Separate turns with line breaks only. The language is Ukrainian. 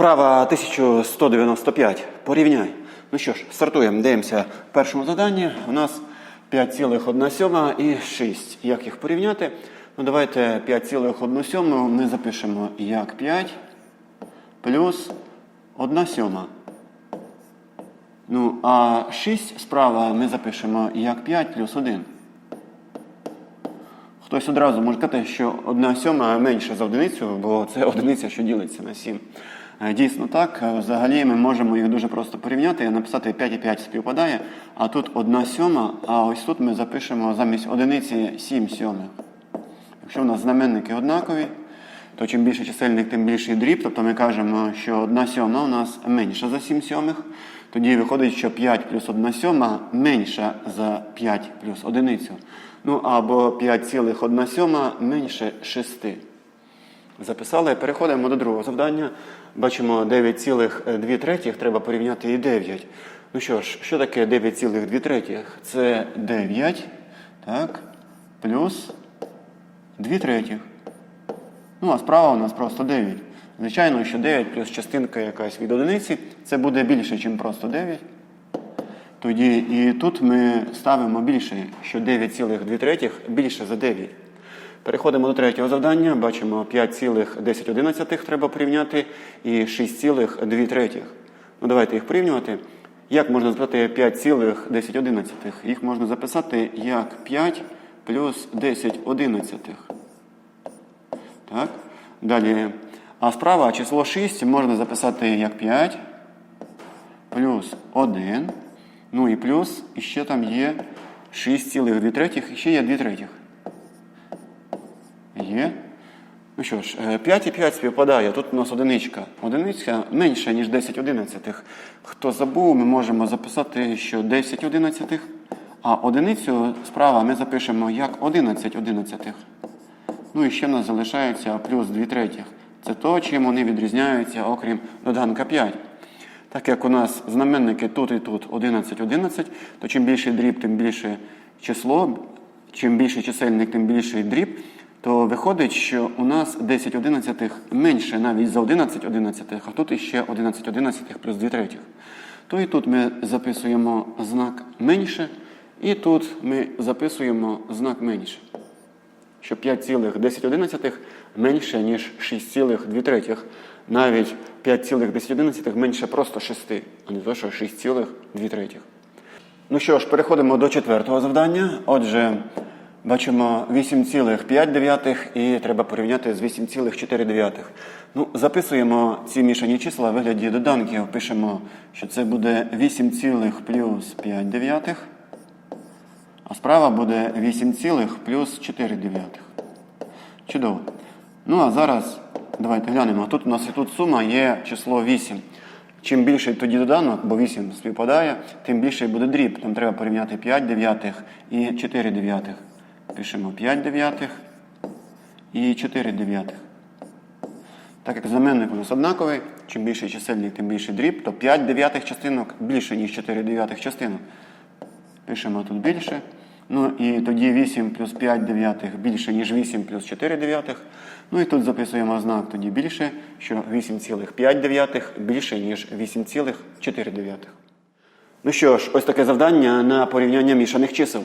Вправа 1195. Порівняй. Ну що ж, стартуємо. Дивимося в першому заданні. У нас 5,1 і 6. Як їх порівняти? Ну, давайте 5,1 ми запишемо як 5 плюс 1 сьома. Ну, а 6 справа ми запишемо як 5 плюс 1. Хтось одразу може сказати, що 1 сьома менше за одиницю, бо це одиниця, що ділиться на 7. Е, Дійсно так. Е, Взагалі ми можемо їх дуже просто порівняти, і написати 5 і 5 співпадає, а тут 1 сьома, а ось тут ми запишемо замість одиниці 7 сьомих. Якщо в нас знаменники однакові, то чим більше чисельник, тим більший дріб. Тобто ми кажемо, що 1 сьома у нас менша за 7 сьомих. Тоді виходить, що 5 плюс 1 сьома менша за 5 плюс одиницю. Ну або 5,1 сьома менше 6. Записали. Переходимо до другого завдання. Бачимо 9,2 третіх, треба порівняти і 9. Ну що ж, що таке 9,2 третіх? Це 9, так, плюс 2 третіх. Ну, а справа у нас просто 9. Звичайно, що 9 плюс частинка якась від одиниці, це буде більше, ніж просто 9. Тоді і тут ми ставимо більше, що 9,2 більше за 9. Переходимо до третього завдання. Бачимо 5,10 треба порівняти і 6,2 третіх. Ну, давайте їх порівнювати. Як можна записати 5,10? Їх можна записати як 5 плюс 10 одинадцятих. Так. Далі. А справа число 6 можна записати як 5 плюс 1. Ну і плюс і ще там є 6,2 третіх, і ще є 2 третіх. Є. Ну що ж, е, 5 і 5 співпадає. Тут у нас одиничка. Одиниця менша, ніж 10 одинадцятих. Хто забув, ми можемо записати, що 10 одинадцятих, а одиницю справа ми запишемо як 11 одинадцятих. Ну і ще в нас залишається плюс 2 третіх. Це то, чим вони відрізняються, окрім доданка 5. Так як у нас знаменники тут і тут 11, 11, то чим більший дріб, тим більше число, чим більший чисельник, тим більший дріб, то виходить, що у нас 10 одинадцятих менше навіть за 11 одинадцятих, а тут іще 11 одинадцятих плюс 2 третіх. То і тут ми записуємо знак менше, і тут ми записуємо знак менше що 5,10 менше, ніж 6,2 третіх. Навіть 5,10 менше просто 6, а не то, що 6,2 третіх. Ну що ж, переходимо до четвертого завдання. Отже, бачимо 8,5 і треба порівняти з 8,4. Ну, записуємо ці мішані числа в вигляді доданків. Пишемо, що це буде 8, плюс 5 дев'ятих. А справа буде 8 плюс 4 дев'ятих. Чудово. Ну а зараз давайте глянемо. Тут у нас і тут сума є число 8. Чим більший тоді доданок, бо 8 співпадає, тим більший буде дріб. Там треба порівняти 5 дев'ятих і 4 дев'ятих. Пишемо 5 дев'ятих і 4 дев'ятих. Так як знаменник у нас однаковий, чим більший чисельник, тим більший дріб, то 5 дев'ятих частинок більше, ніж 4 дев'ятих частинок. Пишемо тут більше. Ну і тоді 8 плюс 5 дев'ятих більше, ніж 8 плюс 4 дев'ятих. Ну і тут записуємо знак тоді більше, що 8,5 дев'ятих більше, ніж 8,4 дев'ятих. Ну що ж, ось таке завдання на порівняння мішаних чисел.